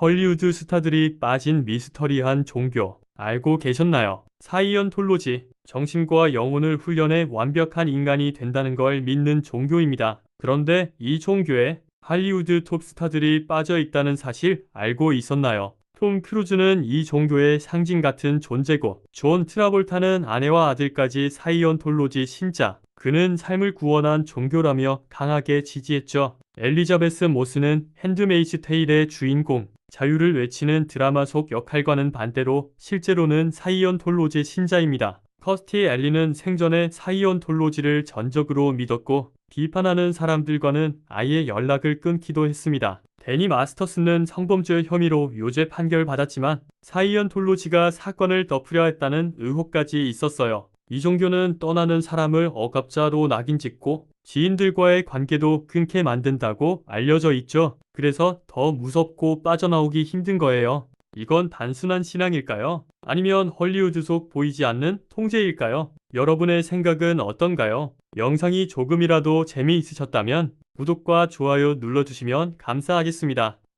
헐리우드 스타들이 빠진 미스터리한 종교 알고 계셨나요? 사이언톨로지, 정신과 영혼을 훈련해 완벽한 인간이 된다는 걸 믿는 종교입니다. 그런데 이 종교에 할리우드 톱스타들이 빠져 있다는 사실 알고 있었나요? 톰 크루즈는 이 종교의 상징 같은 존재고, 존 트라볼타는 아내와 아들까지 사이언톨로지 신자, 그는 삶을 구원한 종교라며 강하게 지지했죠. 엘리자베스 모스는 핸드메이즈 테일의 주인공, 자유를 외치는 드라마 속 역할과는 반대로 실제로는 사이언톨로지 신자입니다. 커스티 엘리는 생전에 사이언톨로지를 전적으로 믿었고 비판하는 사람들과는 아예 연락을 끊기도 했습니다. 데니 마스터스는 성범죄 혐의로 유죄 판결 받았지만 사이언톨로지가 사건을 덮으려 했다는 의혹까지 있었어요. 이 종교는 떠나는 사람을 억압자로 낙인 찍고 지인들과의 관계도 끊게 만든다고 알려져 있죠. 그래서 더 무섭고 빠져나오기 힘든 거예요. 이건 단순한 신앙일까요? 아니면 헐리우드 속 보이지 않는 통제일까요? 여러분의 생각은 어떤가요? 영상이 조금이라도 재미있으셨다면 구독과 좋아요 눌러주시면 감사하겠습니다.